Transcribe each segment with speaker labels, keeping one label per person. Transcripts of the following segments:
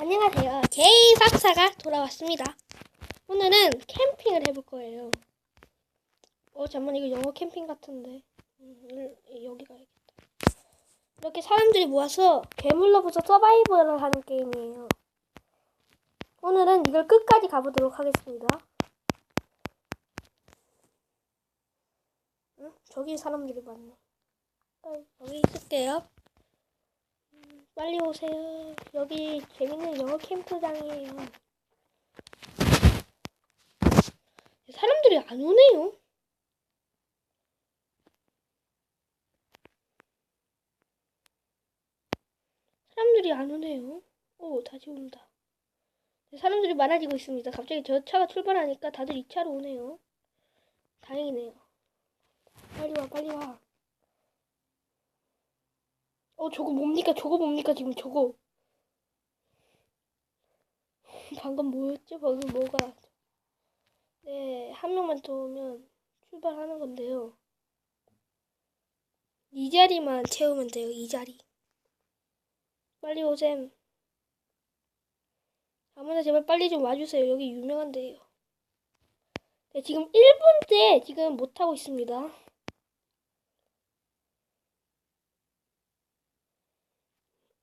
Speaker 1: 안녕하세요. 제이 박사가 돌아왔습니다. 오늘은 캠핑을 해볼 거예요. 어, 잠만 이거 영어 캠핑 같은데. 음, 일- 여기 가야겠다. 이렇게 사람들이 모아서 괴물로부터 서바이벌을 하는 게임이에요. 오늘은 이걸 끝까지 가보도록 하겠습니다. 응? 저기 사람들이 많네. 어, 여기 있을게요. 빨리 오세요. 여기 재밌는 영어 캠프장이에요. 사람들이 안 오네요. 사람들이 안 오네요. 오, 다시 온다. 사람들이 많아지고 있습니다. 갑자기 저 차가 출발하니까 다들 이 차로 오네요. 다행이네요. 빨리 와, 빨리 와. 어, 저거 뭡니까? 저거 뭡니까? 지금 저거. 방금 뭐였죠? 방금 뭐가. 네, 한 명만 더 오면 출발하는 건데요. 이 자리만 채우면 돼요, 이 자리. 빨리 오셈. 아무나 제발 빨리 좀 와주세요. 여기 유명한데요. 네, 지금 1분째 지금 못하고 있습니다.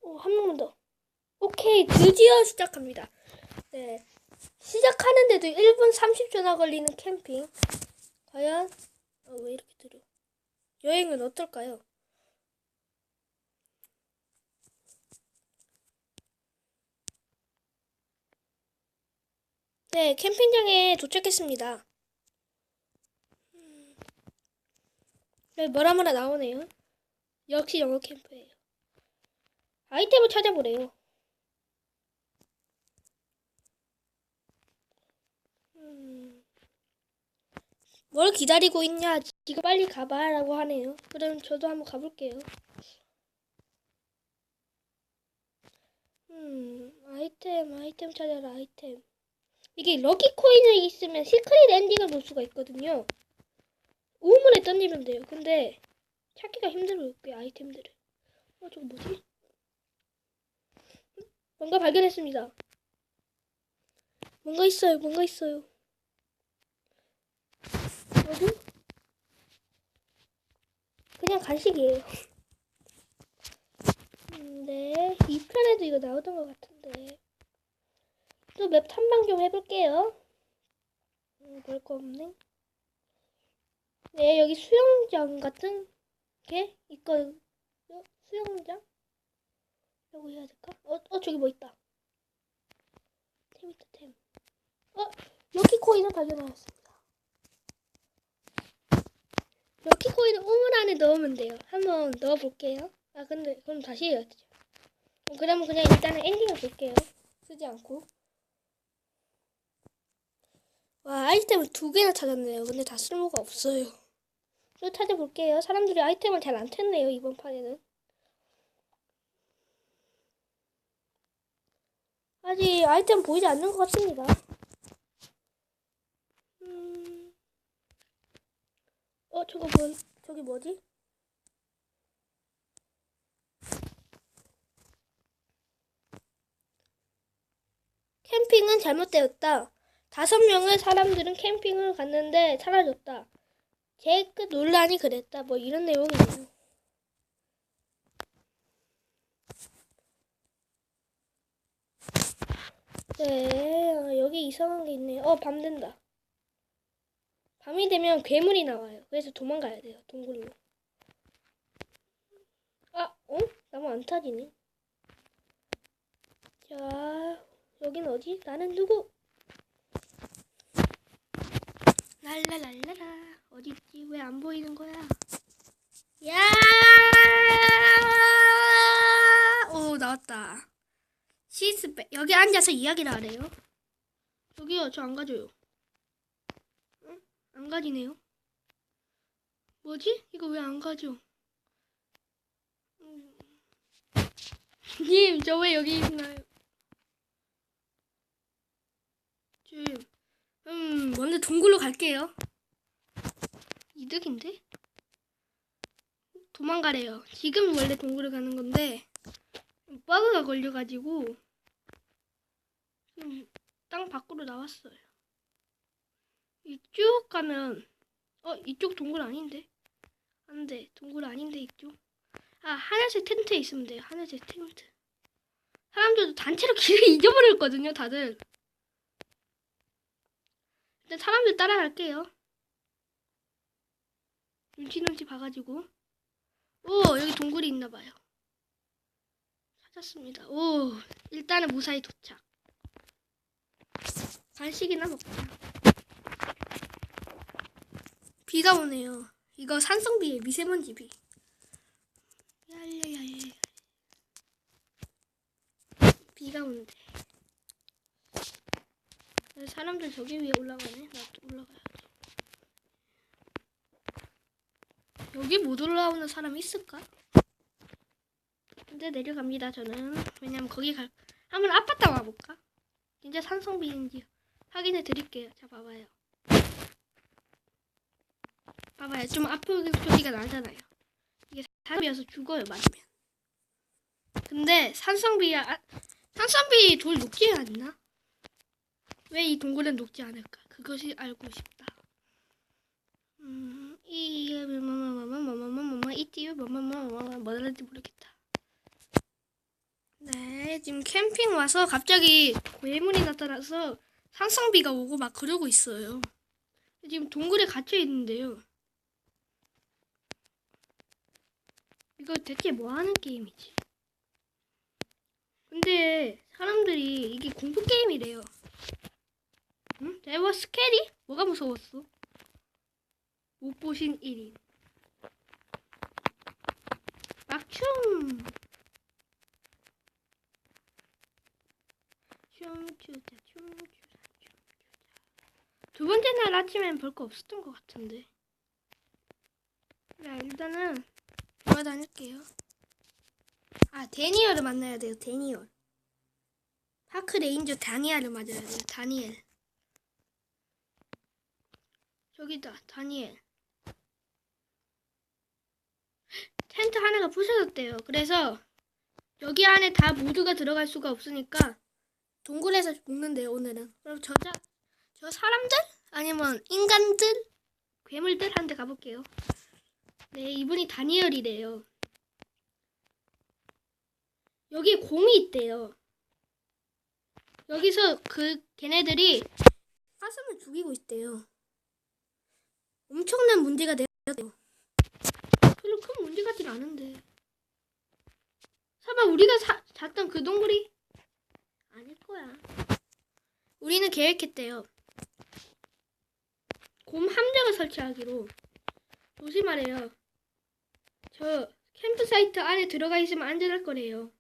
Speaker 1: 오, 한 명만 더. 오케이, 드디어 시작합니다. 네. 시작하는데도 1분 30초나 걸리는 캠핑. 과연, 어, 왜 이렇게 들어? 여행은 어떨까요? 네, 캠핑장에 도착했습니다. 음. 네, 뭐라 뭐라 나오네요. 역시 영어 캠프예요. 아이템을 찾아보래요. 음, 뭘 기다리고 있냐? 지금 빨리 가봐라고 하네요. 그럼 저도 한번 가볼게요. 음, 아이템, 아이템 찾아라, 아이템. 이게 럭키 코인이 있으면 시크릿 엔딩을 볼 수가 있거든요. 우물에 던지면 돼요. 근데 찾기가 힘들어요, 그 아이템들을. 어, 저거 뭐지? 뭔가 발견했습니다. 뭔가 있어요. 뭔가 있어요. 여기? 그냥 간식이에요. 음, 네, 2편에도 이거 나오던 것 같은데. 또 맵 탐방 좀 해볼게요. 음, 별거 없네. 네, 여기 수영장 같은 게 있거든요. 수영장? 라고 해야 될까? 어, 어, 저기 뭐 있다. 템 있다, 템. 어, 럭키 코인을 발견하였습니다. 럭키 코인을 우물 안에 넣으면 돼요. 한번 넣어볼게요. 아, 근데 그럼 다시 해야 되죠. 어, 그러면 그냥 일단은 엔딩을 볼게요. 쓰지 않고. 와, 아이템을 두 개나 찾았네요. 근데 다 쓸모가 없어요. 또 찾아볼게요. 사람들이 아이템을 잘안 텄네요, 이번 판에는. 아직 아이템 보이지 않는 것 같습니다. 음... 어, 저거 뭐, 저기 뭐지? 캠핑은 잘못되었다. 다섯 명의 사람들은 캠핑을 갔는데 사라졌다. 제끝 논란이 그랬다. 뭐 이런 내용이네요. 네, 어, 여기 이상한 게 있네요. 어, 밤 된다. 밤이 되면 괴물이 나와요. 그래서 도망가야 돼요, 동굴로. 아, 어? 나무 안 타지네. 자, 여긴 어디? 나는 누구? 랄라랄라라. 어디 있지? 왜 안 보이는 거야? 야! 오, 나왔다. 시스백 여기 앉아서 이야기를 하래요. 저기요, 저 안 가져요. 응? 안 가지네요. 뭐지? 이거 왜 안 가져? 음. 님, 저 왜 여기 있나요? 좀, 음, 먼저 동굴로 갈게요. 이득인데? 도망가래요. 지금 원래 동굴을 가는 건데, 버그가 걸려가지고, 지금 땅 밖으로 나왔어요. 이 쭉 가면 어 이쪽 동굴 아닌데? 안돼 동굴 아닌데 이쪽. 아 하늘색 텐트에 있으면 돼요. 하늘색 텐트. 사람들도 단체로 길을 잊어버렸거든요, 다들. 일단 사람들 따라갈게요. 눈치 눈치 봐가지고. 오 여기 동굴이 있나봐요. 찾았습니다. 오 일단은 무사히 도착. 간식이나 먹자. 비가 오네요. 이거 산성비에 미세먼지 비. 얄려얄려. 비가 온대. 사람들 저기 위에 올라가네. 나도 올라가야 돼. 여기 못 올라오는 사람 있을까? 근데 내려갑니다. 저는 왜냐면 거기 갈 한번 아파트 와볼까? 진짜 산성비인지 확인해 드릴게요. 자 봐봐요. 봐봐요. 좀 아픈 소리가 나잖아요. 이게 산성비여서 죽어요 맞으면. 근데 산성비야 아, 산성비 돌 녹지 않나? 왜 이 동굴은 녹지 않을까? 그것이 알고 싶다. 음, 이게 뭐뭐뭐뭐뭐뭐뭐뭐 이띠유 뭐뭐뭐뭐 뭐랄지 모르겠다. 네, 지금 캠핑 와서 갑자기 괴물이 나타나서 산성비가 오고 막 그러고 있어요. 지금 동굴에 갇혀 있는데요. 이거 대체 뭐 하는 게임이지? 근데 사람들이 이게 공포 게임이래요. 응? 대박 스케리? 뭐가 무서웠어? 못 보신 1인. 막춤! 춤추자, 춤추자. 두 번째 날 아침엔 볼거 없었던 것 같은데. 자, 일단은 돌아다닐게요. 아, 데니얼을 만나야 돼요, 데니얼. 파크 레인저 다니엘을 맞아야 돼요, 다니엘. 저기다, 다니엘. 텐트 하나가 부셔졌대요. 그래서 여기 안에 다 모두가 들어갈 수가 없으니까 동굴에서 먹는데요, 오늘은. 그럼 저자, 저 사람들? 아니면 인간들? 괴물들 한테 가볼게요. 네, 이분이 다니엘이래요. 여기 곰이 있대요. 여기서 그 걔네들이 사슴을 죽이고 있대요. 엄청난 문제가 돼요. 별로 큰 문제 같진 않은데. 설마 우리가 사, 잤던 그 동굴이 아닐 거야. 우리는 계획했대요. 곰 함정을 설치하기로. 조심하래요. 저 캠프사이트 안에 들어가 있으면 안전할 거래요.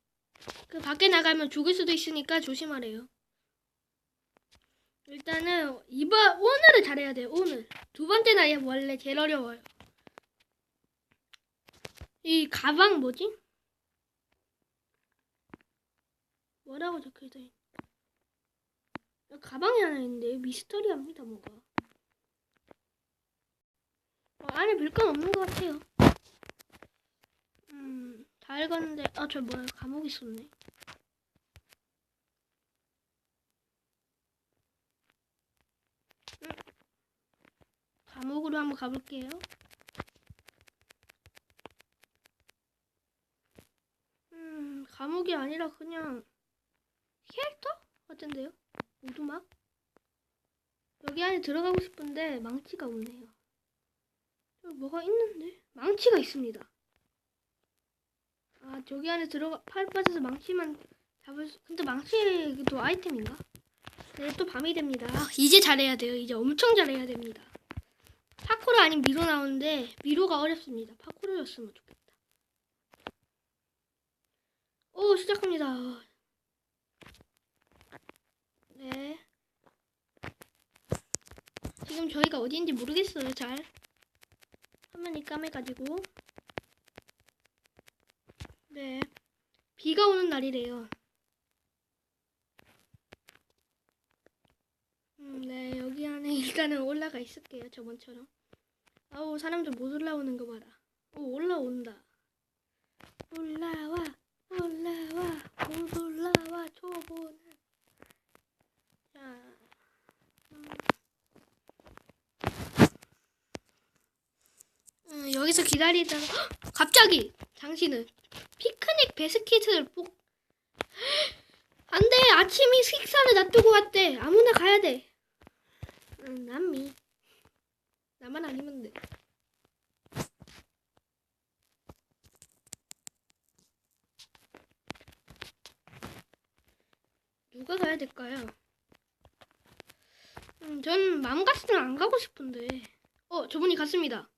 Speaker 1: 그 밖에 나가면 죽을 수도 있으니까 조심하래요. 일단은 이번 오늘을 잘해야 돼요. 오늘 두 번째 날이 원래 제일 어려워요. 이 가방 뭐지? 뭐라고 적혀져 있? 가방이 하나 있는데 미스터리합니다 뭐가. 어, 안에 별건 없는 것 같아요. 음, 다 읽었는데 아 저 뭐야 감옥 있었네. 음, 감옥으로 한번 가볼게요. 음, 감옥이 아니라 그냥 캐릭터 같은데요? 오두막? 여기 안에 들어가고 싶은데 망치가 없네요. 여기 뭐가 있는데? 망치가 있습니다. 아, 저기 안에 들어가 팔 빠져서 망치만 잡을 수. 근데 망치도 아이템인가? 네, 또 밤이 됩니다. 아, 이제 잘해야 돼요. 이제 엄청 잘해야 됩니다. 파코르 아닌 미로 나오는데 미로가 어렵습니다. 파코르였으면 좋겠다. 오, 시작합니다. 네. 지금 저희가 어디인지 모르겠어요, 잘. 화면이 까매가지고. 네. 비가 오는 날이래요. 음, 네, 여기 안에 일단은 올라가 있을게요, 저번처럼. 아우, 사람들 못 올라오는 거 봐라. 오, 올라온다. 올라와, 올라와, 못 올라와, 초보는. 기다리다가 헉! 갑자기 당신은 피크닉 베스킷을 뽑 안돼 아침이 식사를 놔두고 왔대 아무나 가야 돼 응, 남미 나만 아니면 돼 누가 가야 될까요? 음, 전 마음 같으면 안 가고 싶은데. 어, 저분이 갔습니다.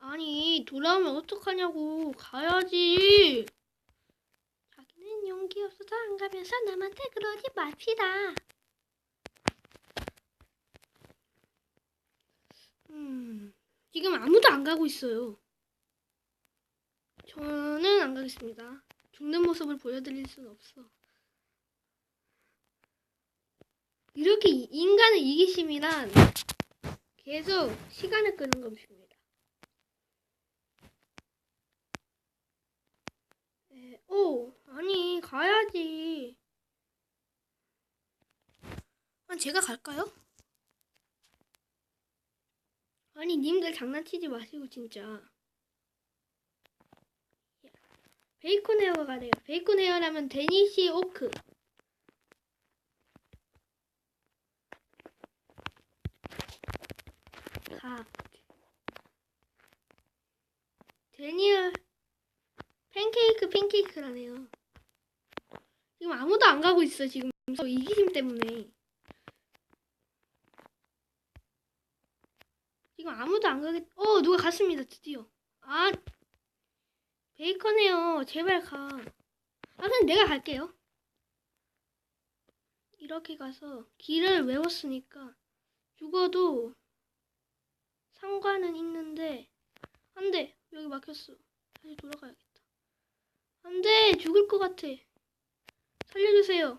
Speaker 1: 아니, 돌아오면 어떡하냐고. 가야지. 자기는 용기 없어서 안 가면서 남한테 그러지 맙시다. 음, 지금 아무도 안 가고 있어요. 저는 안 가겠습니다. 죽는 모습을 보여드릴 수는 없어. 이렇게 이- 인간의 이기심이란 계속 시간을 끄는 것입니다. 에, 오, 아니 가야지. 아, 제가 갈까요? 아니 님들 장난치지 마시고 진짜. 베이컨 헤어가 가네요. 베이컨 헤어라면 데니시 오크. 밥. 데니얼 팬케이크 팬케이크라네요. 지금 아무도 안 가고 있어 지금 저 이기심 때문에. 지금 아무도 안 가겠. 어 누가 갔습니다 드디어. 아 베이컨해요 제발 가. 아 그냥 내가 갈게요. 이렇게 가서 길을 외웠으니까 죽어도 상관은 있는데 안돼 여기 막혔어 다시 돌아가야겠다 안 돼 죽을 것 같아. 살려주세요.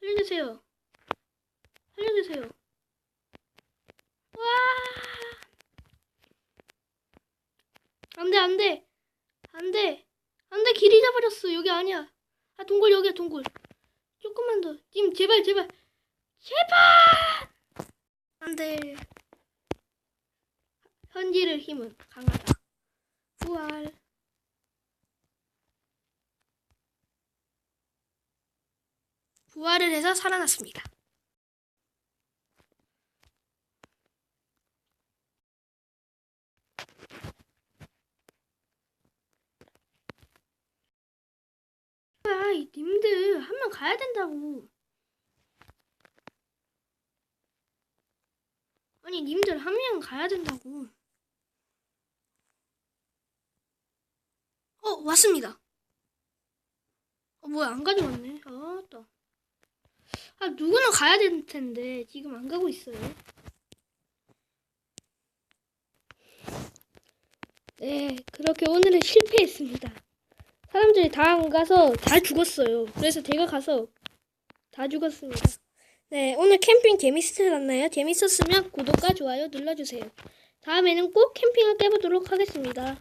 Speaker 1: 살려주세요. 살려주세요. 와! 안 돼 안 돼. 안 돼. 안 돼 길 잃어버렸어. 여기 아니야. 아 동굴 여기야 동굴. 조금만 더. 지금 제발 제발. 제발! 안 돼. 현질의 힘은 강하다. 부활. 부활을 해서 살아났습니다. 아이, 님들 한명 가야 된다고. 아니, 님들 한 명 가야 된다고. 어, 왔습니다. 어, 뭐야, 안 가져왔네. 아, 또. 아, 누구나 가야 될 텐데, 지금 안 가고 있어요. 네, 그렇게 오늘은 실패했습니다. 사람들이 다 안 가서 다 죽었어요. 그래서 제가 가서 다 죽었습니다. 네, 오늘 캠핑 재밌으셨나요? 재밌었으면 구독과 좋아요 눌러주세요. 다음에는 꼭 캠핑을 깨보도록 하겠습니다.